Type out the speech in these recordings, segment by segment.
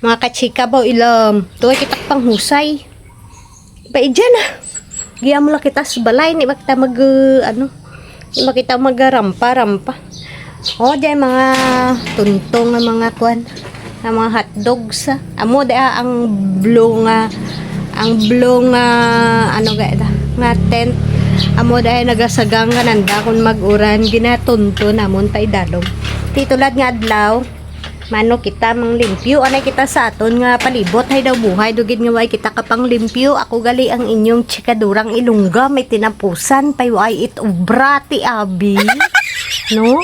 Mga kachika ba ilam. Tuwa kita panghusay. Pa dyan ah. Giya mo lang kita sa balay. Ni makita mag, uh, ano, ni makita mag-rampa-rampa. O, dyan mga tuntong nga mga kwan. Nga mga hotdogs ah. Amo, da ang blue nga, ang blue nga, ano ga ita, nga tent. Amo dahil nagasagang nga nanda kung mag-uran, ginatunto namon tay dalong. Titulad nga adlaw, mano kita mang limpyo, anay kita sa aton nga palibot, hay daw buhay, dugid nga way kita kapang limpyo, ako gali ang inyong chikadurang ilungga, may tinapusan, pay way it ubra ti abi. No?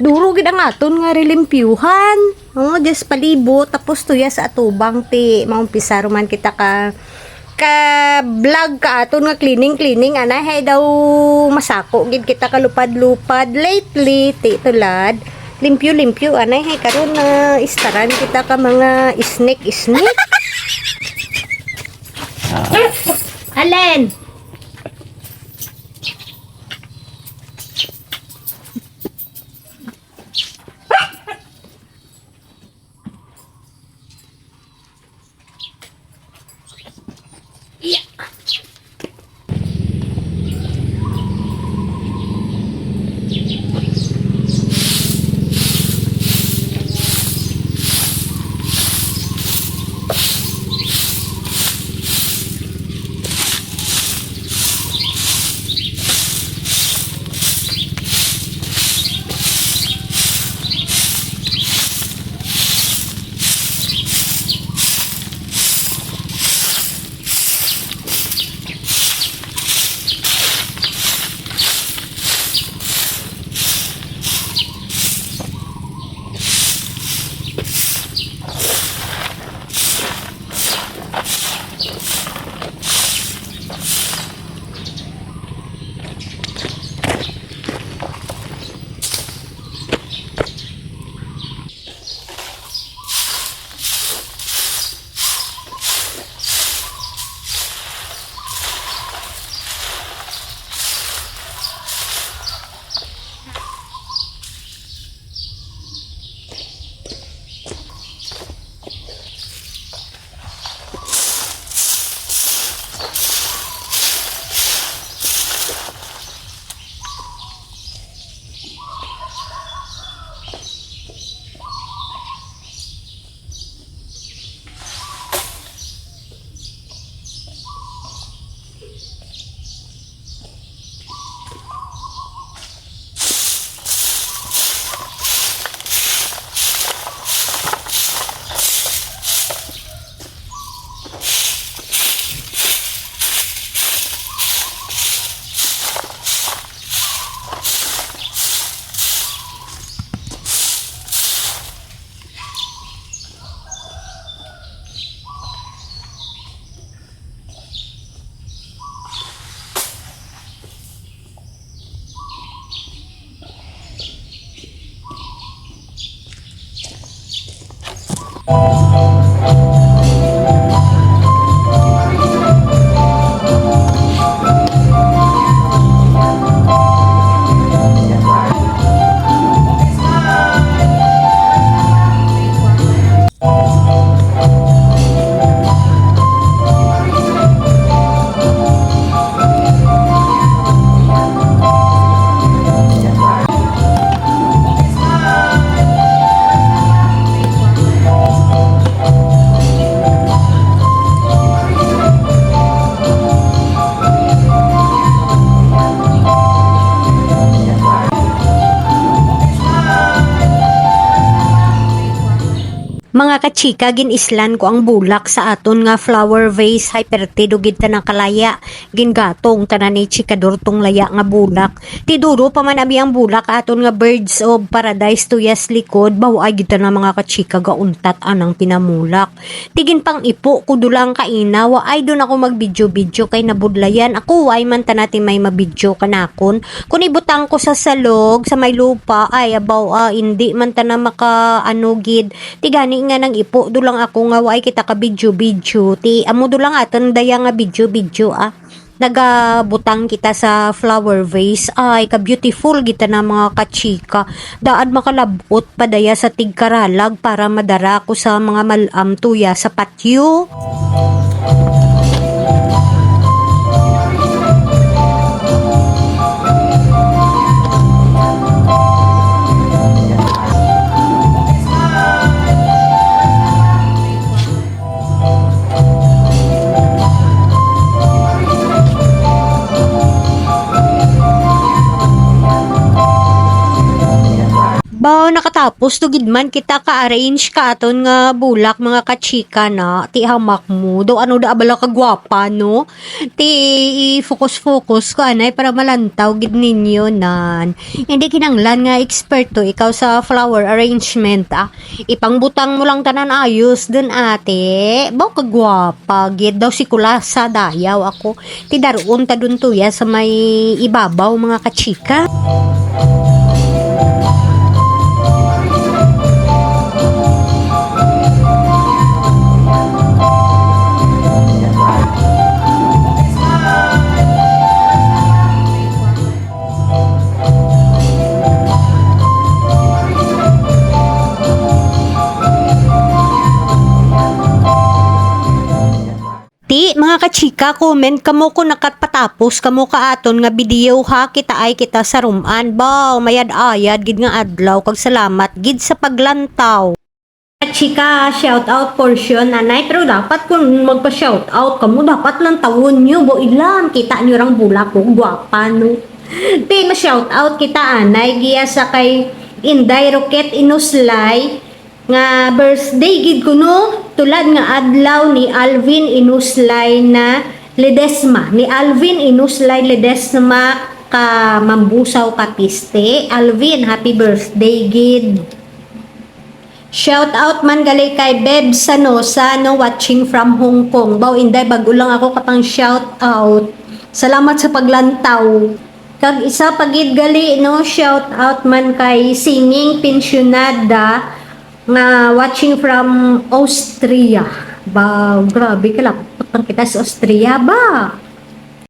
Duro gid ang aton nga relimpyuhan. Oh, just palibot. Tapos tuya sa atubang ti maumpisa man kita ka ka vlog ka aton nga cleaning cleaning ana hay daw masako gid kita kalupad-lupad lately ti tulad limpyo-limpyo anay. Hay karon na istaran kita ka mga snake snake Allen Mga kachika, ginislan ko ang bulak sa aton nga flower vase hypertido gid ta ng kalaya. Gingatong tanan ni chikador tong laya nga bulak. Tiduro pa man abi ang bulak aton nga birds of paradise tuyas likod baway gid ta mga kachika gauntat anang pinamulak. Tigin pang ipo kudulang kaina wa ay doon ako magbidyo-bidyo kay nabudlayan. Ako way man ta natin may mabidyo kanakon. Kung ibutang ko sa salog sa may lupa ay abaw ah, hindi man ta na maka ano gid. Tigani nga nang ipo dulang ako nga way kita ka video video ti amo dulang atan daya nga video video ah. Nagabutang kita sa flower vase ay ka-beautiful kita na mga kachika. Daan makalabot padaya sa tigkaralag para madara ko sa mga malam tuya sa patio Ba, nakatapos to gid man kita ka-arrange ka aton nga bulak mga kachika na ti hamak mo. Do ano da abala ka gwapa no? Ti i-focus-focus ko anay para malantaw gid ninyo nan. Hindi kinanglan nga eksperto ikaw sa flower arrangement ah. Ipangbutang mo lang tanan ayos dun ate. Baw ka gwapa gid daw si kula sa dayaw ako. Ti daroon ta dun tuya sa may ibabaw mga kachika. Kachika, comment. Kamo ko nakatpatapos. Kamo ka aton nga video ha, kita ay kita sa ruman. Baw, mayad ayad, gid nga adlaw, kag salamat, gid sa paglantaw. Chika, shout out portion nanay. Pero dapat kung magpa shout out kamo dapat lang tawon nyo. Bo ilan? Kita nyo rang bulak ko gwapa no? Di ma shout out kita anay. Giya sa kay Inday Rocket Inuslay nga birthday gid ko no tulad nga adlaw ni Alvin Inuslay na Ledesma ni Alvin Inuslay Ledesma ka mambusaw ka piste Alvin happy birthday gid Shout out man gali kay Beb Sanosa no watching from Hong Kong. Baw inday bago lang ako katang shout out. Salamat sa paglantaw. Kag isa pagid gali no shout out man kay singing pensionada nga watching from Austria. Ba, grabe ka lang. kita sa Austria ba?